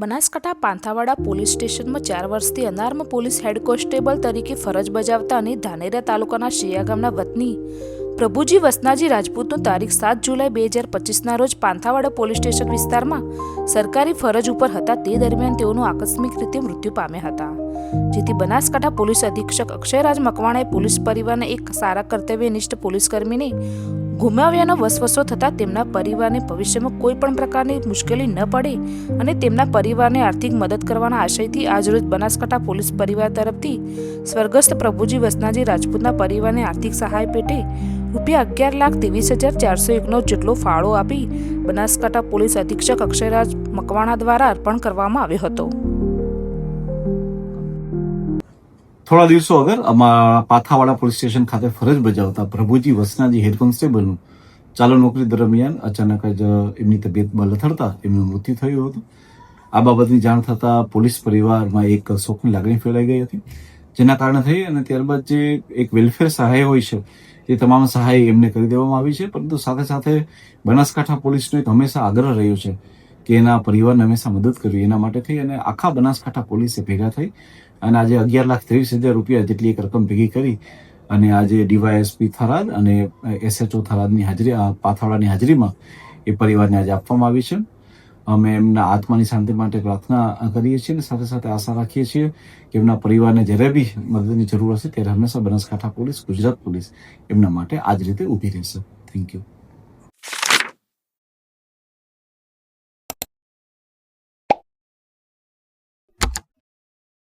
Banaskantha Panthawada police સ્ટેશનમાં ચાર વર્ષથી અનાર્મ પોલીસ હેડ કોન્સ્ટેબલ તરીકે ફરજ બજાવતા અને ધાનેરા તાલુકાના શિયા ગામના વતની પ્રભુજી વસનાજી રાજપૂતનું તારીખ સાત જુલાઈ બે હજાર પચીસના રોજ પાંથાવાડા પોલીસ સ્ટેશન વિસ્તારમાં સરકારી ફરજ ઉપર હતા. તે દરમિયાન તેઓનું આકસ્મિક રીતે મૃત્યુ પામ્યા હતા. જેથી બનાસકાંઠા પોલીસ અધિક્ષક અક્ષયરાજ મકવાણાએ પોલીસ પરિવારને એક સારા કર્તવ્યનિષ્ઠ પોલીસકર્મીને ગુમાવ્યાનો વસવસો થતાં તેમના પરિવારને ભવિષ્યમાં કોઈ પણ પ્રકારની મુશ્કેલી ન પડે અને તેમના પરિવારને આર્થિક મદદ કરવાના આશયથી આજરોજ બનાસકાંઠા પોલીસ પરિવાર તરફથી સ્વર્ગસ્થ પ્રભુજી વસનાજી રાજપૂતના પરિવારને આર્થિક સહાય પેટે રૂપિયા અગિયાર લાખ ત્રેવીસ હજાર ચારસો એકનો જેટલો ફાળો આપી બનાસકાંઠા પોલીસ અધિક્ષક અક્ષયરાજ મકવાણા દ્વારા અર્પણ કરવામાં આવ્યો હતો. થોડા દિવસો અગર અમારા પાથાવાડા પોલીસ સ્ટેશન ખાતે ફરજ બજાવતા પ્રભુજી વસનાજી હેડ કોન્સ્ટેબલનું ચાલુ નોકરી દરમિયાન અચાનક જ એમની તબિયતમાં લથડતા એમનું મૃત્યુ થયું હતું. આ બાબતની જાણ થતાં પોલીસ પરિવારમાં એક શોકની લાગણી ફેલાઈ ગઈ હતી, જેના કારણે થઈ અને ત્યારબાદ જે એક વેલફેર સહાય હોય છે એ તમામ સહાય એમને કરી દેવામાં આવી છે, પરંતુ સાથે સાથે બનાસકાંઠા પોલીસનો એક હંમેશા આગ્રહ રહ્યો છે કે એના પરિવારને હંમેશા મદદ કરવી એના માટે થઈ અને આખા બનાસકાંઠા પોલીસે ભેગા થઈ અને આજે અગિયાર લાખ ત્રેવીસ હજાર રૂપિયા જેટલી એક રકમ ભેગી કરી અને આજે ડીવાયએસપી થરાદ અને એસએચઓ થરાદની હાજરી પાથાવાડાની હાજરીમાં એ પરિવારને આજે આપવામાં આવી છે. અમે એમના આત્માની શાંતિ માટે પ્રાર્થના કરીએ છીએ અને સાથે સાથે આશા રાખીએ છીએ કે એમના પરિવારને જ્યારે બી મદદની જરૂર હશે ત્યારે હંમેશા બનાસકાંઠા પોલીસ, ગુજરાત પોલીસ એમના માટે આ જ રીતે ઊભી રહેશે. Thank you